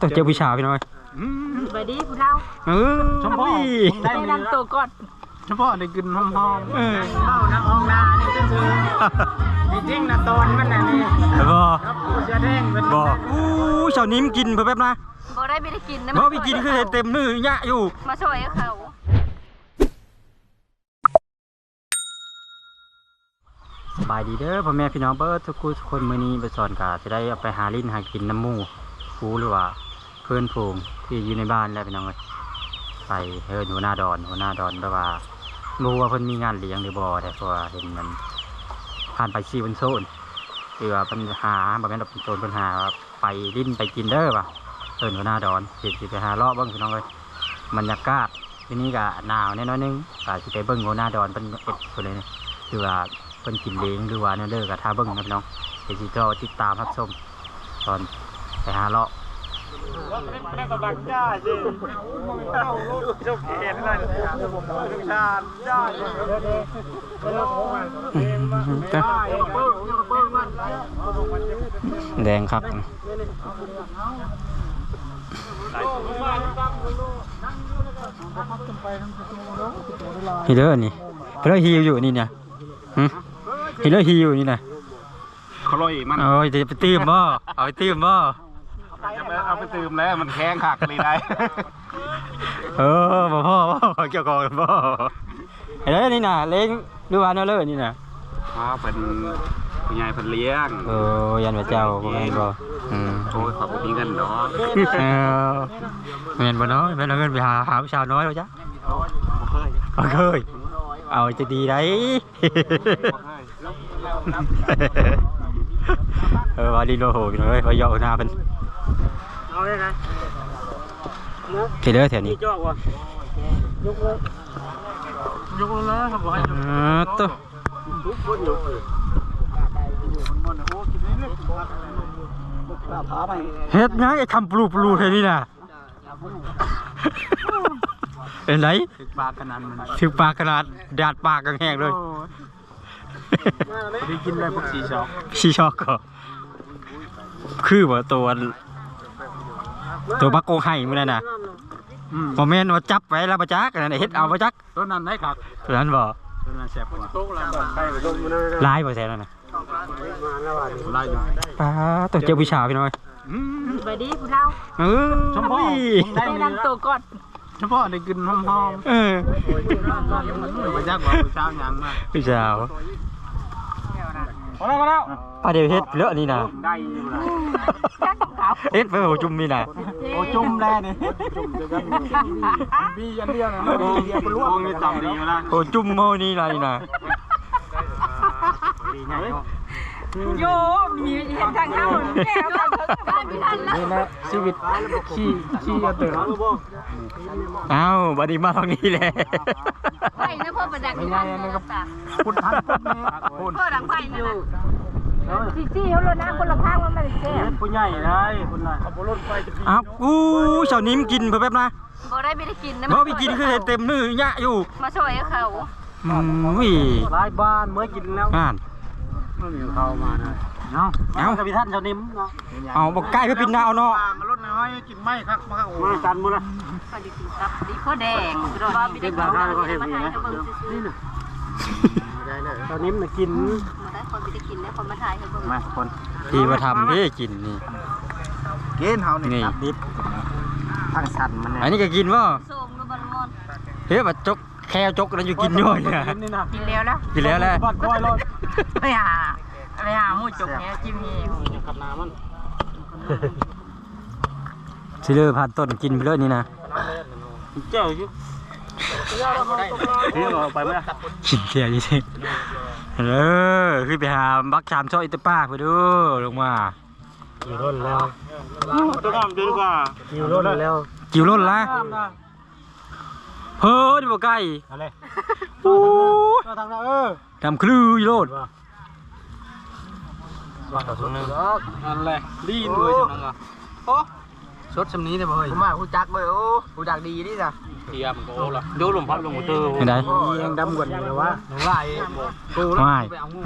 ต้องเจอผู้ชายพี่น้อยไปดิผู้เฒ่าเออชมพู่แนะนำตัวก่อนเฉพาะได้กินหอมเออๆเข้าน้ำอองนานี่ซื่อๆจริงๆนะตอนมันน่ะนี่บ่ครับผู้เสื้อแดงเป็นบ่อู้ชาวนิ้มกินเพิ่นแป๊บนะบ่ได้ไม่ได้กินนะบ่ไปกินคือเห็นเต็มมือยะอยู่ มาช่วยเขาสบายดีเด้อพ่อแม่พี่น้องเบิร์ดทุกคนทุกคนมื้อนี้ไปสอนกาจะได้เอาไปหาลิ้นหากินน้ำหมู ฟูหรือว่าเพื่อนฝูงที่อยู่ในบ้านแล้วพี่น้องเอ้ยไปเฮิรนหัวหน้าดอนหัวหน้าดอนแปลว่ารู้ว่าเพิ่นมีงานเลี้ยงหรือบ่แต่เพราะว่าเห็นมันผ่านไปซีวันโซนคือว่าปัญหาบ่แม่นว่าเป็นโซนปัญหาไปลิ้นไปกินเด้อป่ะเฮินหัวหน้าดอนเสิสิไปหาเลาะบิ่งพี่น้องเอ้ยบรรยากาศที่นี่ก็หนาวแน่นอนนึงก็สิไปเบิ่งหัวหน้าดอนเป็นเอ็ดคนเลยคือว่าเพิ่นกินเลี้ยงหรือว่าเนื้อเลิกกับท่าเบิ้งครับพี่น้องเดี๋ยวสิก็ติดตามรับชมตอน หาเลาะแม่กำลังจ้าสิเข้าลูกชมเห็นเลยลูกชาติจ้าเลยแดงครับฮีเลอร์นี่เพื่อฮีอยู่นี่เนี่ยฮีเลอร์ฮีอยู่นี่นะคลอยมันเอาไปไปตื้มบ่เอาไปตื้มบ่ เอาไปตื่มแล้วมันแข็งหักเลยได้ เออบ่พ่อบ่ขอเกี่ยวกับบ่เฮ้ยนี่น่ะเล้งดูว่าเนื้อเลิศนี่น่ะอ๋อเป็นผู้ใหญ่เพิ่นเลี้ยงเออยันพระเจ้าบ่แม่นบ่อืมโอ้ยขอบคุณเงินดอกเออแม่นบ่เนาะแม่นเอาเงินไปหาหาผู้ชาวน้อยบ่จ๊ะเคยบ่เคยเอาจะดีได้ เออว่าดีโลโหพี่น้องเอ้ยว่าเหยาะหน้าเพิ่นเอาเลยนะเฮ็ดเด้อแถวนี้จอกวะยกเลยยกเลยครับบอกให้ยกเออตัวทุกคนยกเลยมันโอ้กินนี่เลยพาไปเฮ็ดหยังไอ้ทำปลูปลูแถวนี้น่ะเป็นไรถึกปากขนาดมันถึงปากขนาดดาดปากกังแหงเลย ได้กินได้พวกสีช็อกพี่ชอบก็คือว่าตัว ตัวบักโกไห้มื้อนั้นน่ะอืมบ่แม่นว่าจับไว้แล้วบ่จักอันนั้นนะเฮ็ดเอาบ่จักต้นนั้นได้ครับตัวนั้นบ่ต้นนั้นแซ่บกว่าโต๊ะละใครไปต้มมันเลยลายบ่แซ่นั่นน่ะไล่อยู่ป้าต้องเจอผู้ชายพี่น้อยอืมไปดิผู้เฒ่าเออชมพู่แนะนำตัวก่อนเฉพาะได้กินหอมเออๆมาจากว่าผู้สาวยังมาผู้สาว มาแล้วมาแล้วป้าเดี๋ยวเฮ็ดเลอะนี่น่ะได้อยู่ละจักของเขาเฮ็ดไปโหจุ่มนี่น่ะโอ้จุ่มแล้นี่จุ่มเดียวกันบีอันเดียวนะบีเดียวเป็นลวกนี่จำดีมาแล้วโหจุ่มโมนี่ล่ะนี่น่ะดีไง โยมีเห็นทางเข้าแก้วทางเถิงบ้านพี่ทันแล้วนี่นะชีวิตขี้ขี้เอาเตือนเอ้าบัดนี้มาทางนี้แหละไปนะพ่อประดักพี่ทันเลยครับพุทธันพุทธนี่พุทธพ่อดังไฟนั่นน่ะซี่ซี่เขาเลยนะคนละข้างว่ามันแก้วผู้ใหญ่ได้คุณนายขับรถไฟจะอ้าวอู้เจ้านิ้มกินเพิ่นแป๊บนะบ่ได้ไม่ได้กินนะบ่ไปกินคือเห็นเต็มมือยะอยู่ มาช่วยเขาอืมอุ้ยหลายบ้านเมื่อกินแล้วงาน ไม่มีเข้ามานะเนาะเอ้ากับพี่ท่านเจ้านิ่มเนาะเอาบอกใกล้เพื่อปินหน้าเอาเนาะรถน้อยกินไม่ครับมาโอ้ยกันมุนะก็ดีกินครับดีพ่อแดงว่าไม่ได้กินมาถ่ายเขาเบิ่งซื่อตอนนี้มันกินๆมาได้คนไม่ได้กินแล้วคนมาถ่ายเขาเบิ่งมาคนที่มาทำนี่กินนี่กินเฮานี่นี่ครับดิบทางสั่นมันอันนี้ก็กินว่าส้มหรือบอลมอนเฮ้ยบัดจกแค่จกแล้วอยู่กินย่อยนะนี่นะกินแล้วนะกินแล้วแหละบ้านควายรถ ไปหาไปหาหมูจุกเนี้ยจิ้มนี่ขับน้ำมันสิเลอผ่านต้นกินไปเลยนี่นะเจ้าอยู่ที่เราไปไหมกินเสียจริงๆเออขึ้นไปหาบักชามช่อยอิตาปากไปดูลงมาอยู่รถแล้วตัวน้ำดีกว่าอยู่รถแล้วจิ๋วล้นละเฮ้ยนี่บ่ไก่อะไรโอ้ตัวทางนั้นเออ ทำคลืออยู่โลดว่าต่อสู้นึงอันแรกดีด้วยจังนะโอ้สดชำนี้ได้บ่เฮ้ยผมว่าผู้จักเลยโอ้ผู้จักดีดิจ้ะเทียมก็โอ้ละดูลมพับลงมือเตอร์เห็นไหมยังดำกว่านี้เลยวะหนูว่าไอ้กูไม่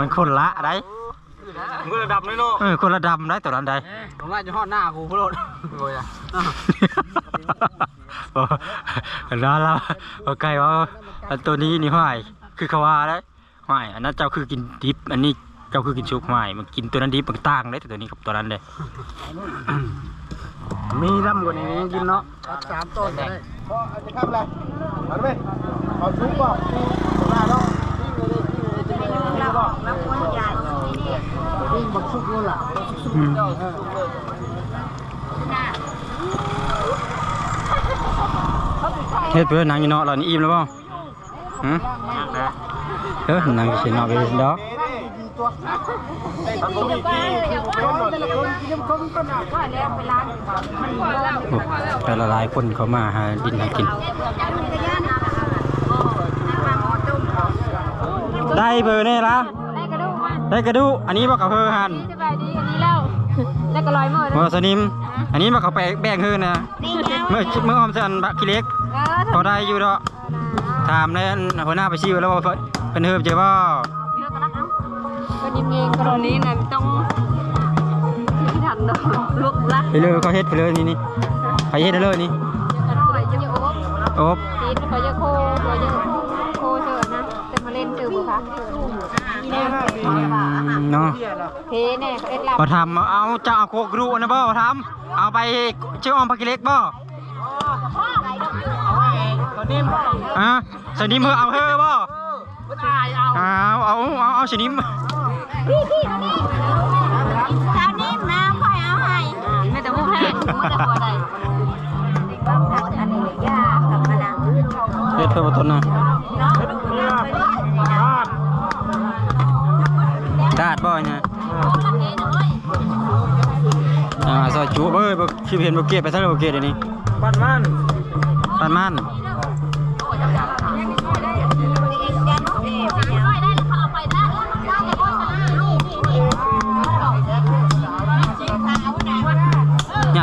มันคนละอะไรมือระดับเลยเนาะเออคนละดำได้ตัวนั้นใดผมว่าจะฮอดหน้ากูพุ่งรถโอ้ยอะโอ้แล้วเราโอเคว่าอันตัวนี้นี่ห้อยคือเขาว่าแล้ว ห้อยอันนั้นเจ้าคือกินดิบ อันนี้เจ้าคือกินชุกห้อยมันกินตัวนั้นดิบมันต่างเลยแต่ตัวนี้กับตัวนั้นเลยมีดำกว่านี้ยังกินเนาะสามต้นเลยจะข้ามอะไรมาด้วยเอาชุบป่ะมาเนาะแล้วคนใหญ่นี่บักชุบนู่นล่ะเฮ็ดเพื่อนนางอยู่เนาะเรานี่อิ่มแล้วเปล่าหืม เออนางสิเนาะไปดอกทำตัวมีกี่คนหมดว่าแล้วไปร้านมันหมดแล้วโอ้แต่ละหลายคนเขามาหาดินหากิน ได้เบอร์นี่ละได้กระดูกมาได้กระดูกอันนี้บอกกับเฮอหันสบายดีกันนี้แล้วแล้วก็ลอยมือเมื่อสนิม อันนี้บอกเขาไปแบ่งเฮอนะเมื่อเมื่อออมสันบักขี้เล็กเออพอได้อยู่ดอกถามเลยหัวหน้าไปชี้ไว้แล้วว่า เพิ่นเป็นเฮิมเจ้าบ่ก็ยิ้มเองกรณีนั้นต้องที่ทันเนาะลุกลักไปเลยเขาเฮ็ดไปเลยนี่นี่ไปเฮ็ดได้เลยนี่จะน้อยจะโอ๊บโอ๊บตีนเขาจะโคเขาจะโคเชิญนะเป็นมาเล่นชื่อบุคะอืมเนาะเพแน่เขาเอ็ดลับพอทำเอาเจ้าเอาโคกรูนะบ่พอทำเอาไปเชื่อออมพักกิเล็กบ่อะสนิมเฮอเอาเฮอบ่ เอาเอาเอาเอาสนิมพี่พี่มานี้น้ำค่อยเอาให้ไม่แต่มุกแห้ไม่แต่หัวใดอันนี้ยากกับมะนาวเฮ็ดเพื่อบ่ต้นนะดาดบ่เนี่ยอ่าซอยจุเบ้ยบ่คือเห็นบ่เก็บไปซะแล้วบ่เก็บเดี๋ยวนี้บ้านมันปานมัน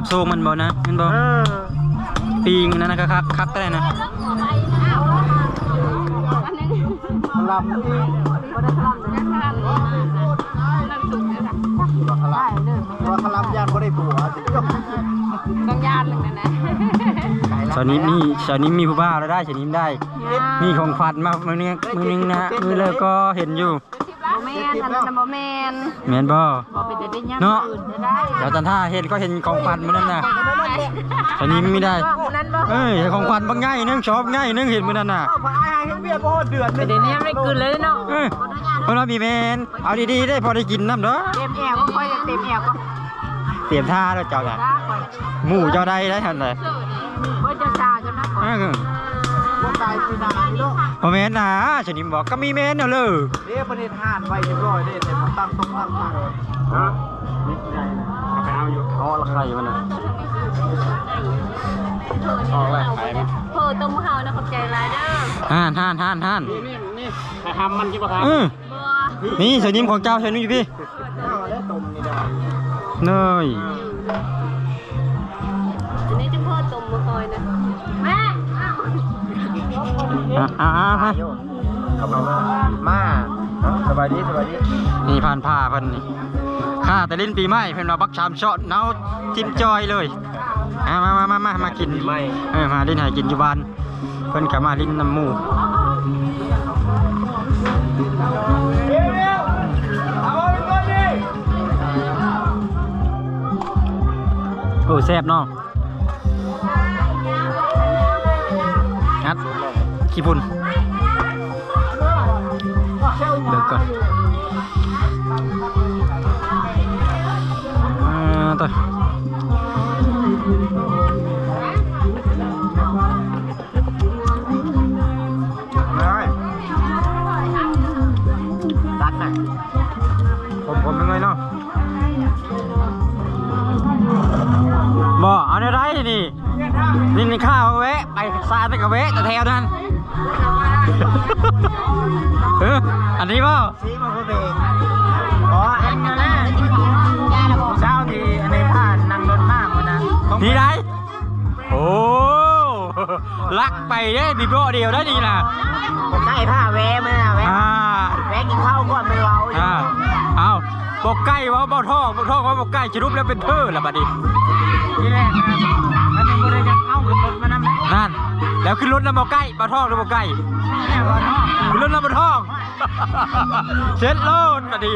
โซงมันบ่นะเห็นบ่เออปีงนั่นนะคักคักก็ได้นะพลัมนี่ว่าพลัมยานบ่ได้ผัวสิจบต้องยานหนึ่งนะนะสาวนี้มีสาวนี้มีผู้บ้าวแล้วได้สาวนี้ได้ มีของขวัญมามื้อนี้มื้อนึงนะมื้อเลิกก็เห็นอยู่โมเมนอันนั้นโมเมนแม่นบ่บอกเป็นแต่ได้ยังเนาะอื่นจะได้เดี๋ยวจันท่าเห็นก็เห็นของขวัญมื้อนั้นน่ะสาวนี้ไม่ได้บอกนั้นบอกเอ้ยของขวัญบางง่ายนึงชอบง่ายนึงเห็นมื้อนั้นน่ะพออายเฮ็ดเบี้ยบ่เดือดแต่เดี๋ยวนี้ไม่กินเลยเนาะเอ้ยเพราะเรามีแมนเอาดีๆได้พอได้กินน้ำเด้อเต็มแอวก็ค่อยเต็มแอวก็เตรียมท่าแล้วเจ้ากันได้ค่อยหมู่เจ้าได้ได้ทันเลยเพื่อจะชาจนนะ ก่อนเอ้ยบ่ตายปีหน้านี่เนาะพอแมนนะสาวนี้บอกก็มีแมนเนาะเลยเด้ประเด็นห่านไว้เรียบร้อยเด้แต่มันตั้งตรงตั้งมาฮะนี่ใหญ่นะเอาไปเอาอยู่อ๋อละใครมันน่ะออกแล้วขายมั้ยเพื่อต้มเฮานะขอบใจหลายเด้อห่านห่านห่านห่านนี่นี่ใครทำมันคิดว่าทำเออบัวนี่สาวนี้ของเจ้าสาวนี้อยู่พี่เอาแล้วต้มนี่ได้เนย อะอะอะฮะมาสบายดีสบายดีนี่ผ่านผ้าเพิ่นนี่ข้าแต่ลิ้นปีใหม่เพิ่นมาบักชามช็อตเนาจิ้มจอยเลยอะมามามามามากินไม่เออมาลิ้นให้กินอยู่บ้านเพิ่นก็มาลิ้นน้ำหมูเร็วเร็วเอาไปก่อนดิโอ้แซ่บเนาะ ขี้พุ่นเลิกก่อนอ่าต่อไม่รักน่ะผมผมเป็นไงเนาะบ่เอาในไรนี่นี่นี่ข้าวเอาแวะไปซาไปกับแวะแต่แถวนั้น เอออันนี้เปล่าซีมาเพื่อเบรกอ๋ออันนั้นนะเช้าที่อันนี้ผ่านนั่งรถมากมันนะนี่ไรโอ้ลักไปได้บีโบเดียวได้ดีนะใช่ผ้าแวะมันนะแวะแวะกินข้าวก่อนไม่เว้าอ่าเอาบอกใกล้ว่าบอกท่อบอกท่อว่าบอกใกล้จะรูปแล้วเป็นเธอละบัดนี้ที่แรกนะอันนี้บ่ได้จะเอาขึ้นรถมานำนนั่น แล้วขึ้นรถแล้วบอกใกล้บอกท่องแล้วบอกใกล้แม่บ่เนาะขึ้นรถแล้วบอกท่องเช็ดรถบัดนี้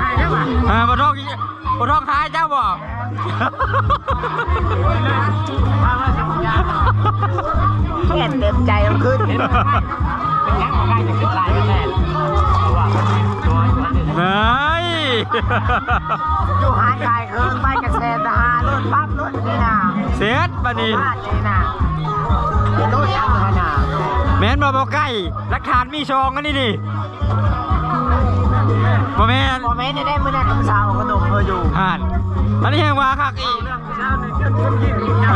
หายได้ป่ะอ่าบอกท่องอีกบอกท่องท้ายเจ้าบอกว่าว่าสิยาแค่เต็มใจเอาขึ้นเป็นยังบ่ได้จะขึ้นหลายแน่ตัวตัวตัวนี้เฮ้ยอยู่หาชายเคิงไป ถปั๊บรถนี่นะเซ็ตบัดนี้บ้านนี่นะเป็นรถยังไงนะแมนบอกบอกใกล้หลักฐานมีชองกันนี่นี่บอแมนพอแม่ได้ได้มื้อนั้นคำสาวขนมเธออยู่อ่านอันนี้แหงว่าคักอีกเช้านี่ขึ้นขึ้นยิ่งอีกนะ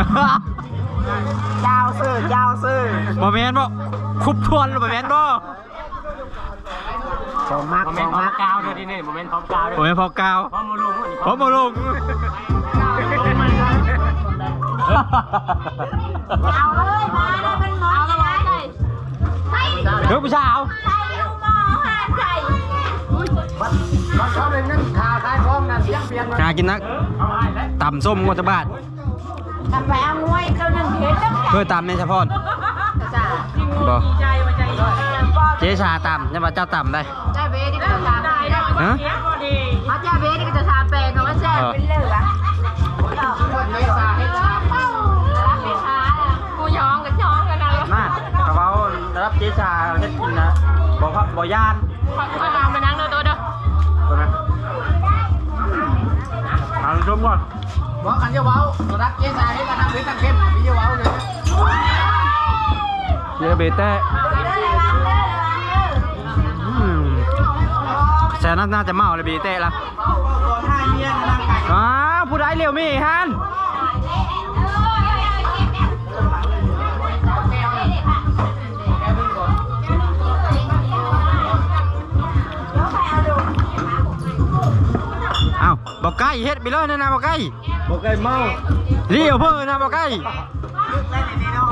เจ้าซื้อเจ้าซื้อบอแมนบอกคุบทวนหรือบอแมนบอของมักโมขเมอนงต์พร้อมัมกกาวด้วยที่นี่โมเมนต์พร้อมกาวด้วยบอแมนพอกาวพร้อมมาลุงนี่พร้อมมาลง เอาเลยมาแล้วเป็นหมอเอาเลยไก่ไก่เฮ้ยผู้สาวไก่ลูกหมอหาไก่มันชอบเลยนั่นขาขายของนั่นเสียงเปลี่ยนมานากินนักเอาให้แล้วต่ำส้มงวดจะบาททำไปเอามวยเจ้าหนึ่งเห็นต้องเพื่อต่ำในเฉพาะจ้าบอใจมาใจก่อนเจ๊ชาต่ำเนี่ยมาเจ้าต่ำได้เจ้าเบสนี่ก็จะทำได้ฮะเขาเจ้าเบสนี่ก็จะทำเป็นเขาว่าแซ่บเป็นเลือด เจ๊ชาเฮ็ดกินนะบอกครับบอกยานเขาเอาไปนั่งเด้อตัวเด้อตัวนั้นเอาชมก่อนบอกกันจะเว้าตัวรักเจ๊สายให้กันทำเพชรทำเข้มมีจะเว้าเลยเจ๊เบเต้อืมแซนน่าจะเมาเลยเบเต้ละอ้าวผู้ใดเร็วมีฮัน ไก่เฮ็ดไปเลยนะนะบอกไก่บอกไก่เมาเลี้ยวเพิ่นนะบอกไก่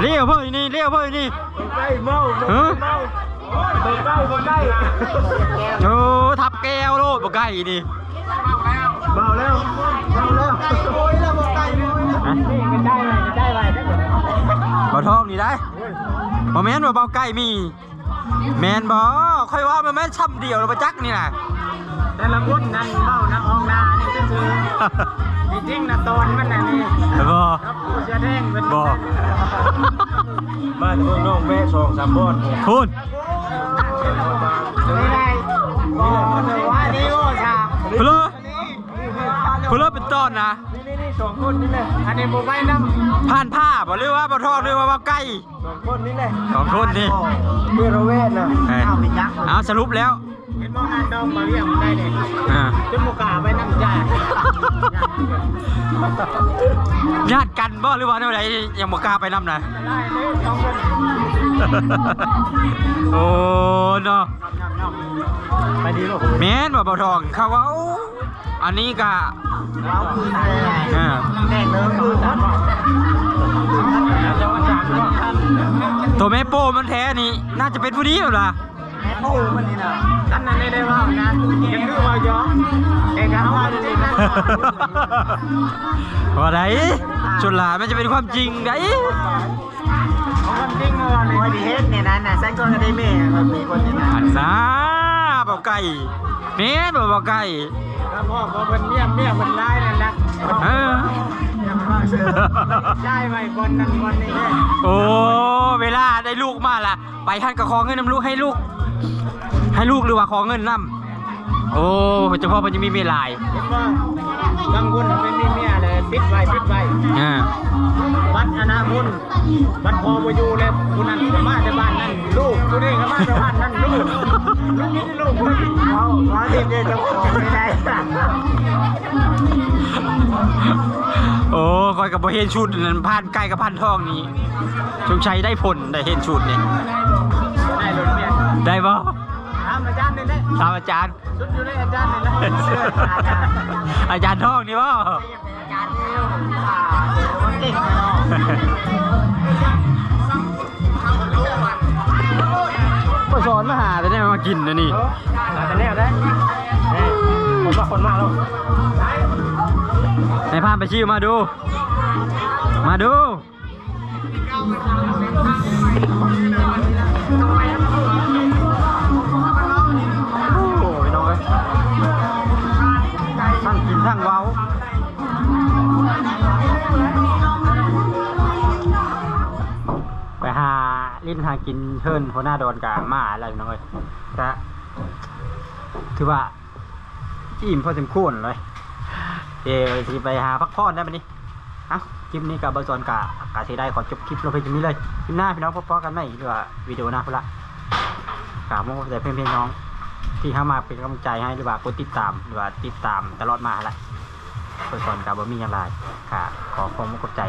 เลี้ยวเพิ่นนี่เลี้ยวเพิ่นนี่บอกไก่เมาบอกฮะเมาบอกไก่บอกไก่โอ้ทับแก้วโลดบอกไก่นี่เมาแล้วเมาแล้วโอ้ยแล้วบอกไก่นี่มันได้ไหมมันได้ไหมได้ไหมบ่ทองนี่ได้บ่แม่นว่าเบาไก่มีแม่นบ่ค่อยว่ามันแม่นช่ำเดียวแล้วบ่จักนี่น่ะ แต่ละคนนั่นเมานะอองนานี่ซื่อๆจริงๆนะตอนมันน่ะนี่บ่ ครับผู้เสียแดงเป็นบ่บ้านพวกน้องแม่สองสามบอนพูดไม่ได้บ่ว่านี่โอ้ชาเพลอเพลอเป็นต้นนะ นี่นี่นี่สองคนนี่เลยอันนี้โมไม้น้ผ่านผ้าบ่หรือว่าบ่ทองหรือว่าเบาไก่ำสองคนนี่เลยสองคนนี่ เมื่อระเวทนะเอ้ยเอาสรุปแล้วเห็น มองอันดองมาเรียกได้เลยอ่าจนโมกล้าไปน้ำจ่าญาติกันบ่หรือว่าแนวใดยังบ่กล้าไปนำนะได้เลยสองคนโอ้เนาะไปดีลูกแม่นบ่เบาทองเขาเว้าอันนี้ก็ว้าวคืออ่าแดงเลยคือสามจะว่าจางก็ท่านตัวแม่โป้มันแท้นี่น่าจะเป็นผู้นี้หรอล่ะ แม่ปูมันนี่นะท่านนั้นไม่ได้ว่านะยังคือว่าย้อมเอกเขาว่าจริงๆนะว่าไดชนหลานมันจะเป็นความจริงไดเขาคนจริงเลยโอ้ยดีเฮ็ดเนี่ยนะน่ะใส่ก้อนก็ได้แม่มันมีคนนี่นะอันซ่าเบาไก่แม่นบ่เบาไก่ถ้าพ่อพอเป็นเมียเมียเป็นร้ายนั่นแหละเออใช่ไหมบอลนั่นบอลนี่โอ้ เวลาได้ลูกมาล่ะไปหันกับขอเงินนำลูกให้ลูก ให้ลูกหรือว่าขอเงินนำโอ้เฉพาะมันจะมีเมียหลายเห็นว่าบางคนเป็นมีเมียเลยปิดไว้ปิดไว้อ่าบัดอนาคตบัดพอไปอยู่แล้วคนนั้นก็มาจากบ้านนั่นลูกคนนี้ก็มาจากบ้านนั่นลูกลูกนี่ลูกคนเขาเขาเรียกเจ้าของไม่ได้โอ้คอยกับบ่เห็นชุดนั้นผ่านไก่กับพันทองนี้ชงชัยได้ผลได้เห็นชุดนี่ได้รถเมียได้บ่ถามอาจารย์นี่แหละตามอาจารย์ ชุดอยู่ในอาจารย์นี่แหละเสื้ออาจารย์อาจารย์ทองนี่บ่การเดียวอ่าเก่งเนาะก็สอนมาหาแต่เนี่ยมากินนะนี่มาแต่แล้วได้คนมาคนมาแล้วในพานไปชิวมาดู มาดู ลิ้นหากินเทินหัวหน้าดอนกามาอะไรน้องเอ้ยก็ถือว่าอิ่มพอสมควรเลยเดี๋ยวสิไปหาพักผ่อนได้ไหมนี่เอ้าคลิปนี้กับบอลซอนกะกะสิได้ขอจบคลิปลงเพียงเท่านี้เลยคลิปหน้าพี่น้องพบกันไหมหรือว่าวิดีโอหน้าพุ่นละกราบมองแต่เพื่อนพี่น้อง ที่เข้ามาเป็นกำลังใจให้หรือว่ากดติดตามหรือว่าติดตามตลอดมาแหละบอลซอนกับบอมีอย่างไรค่ะ ขอความขอบใจ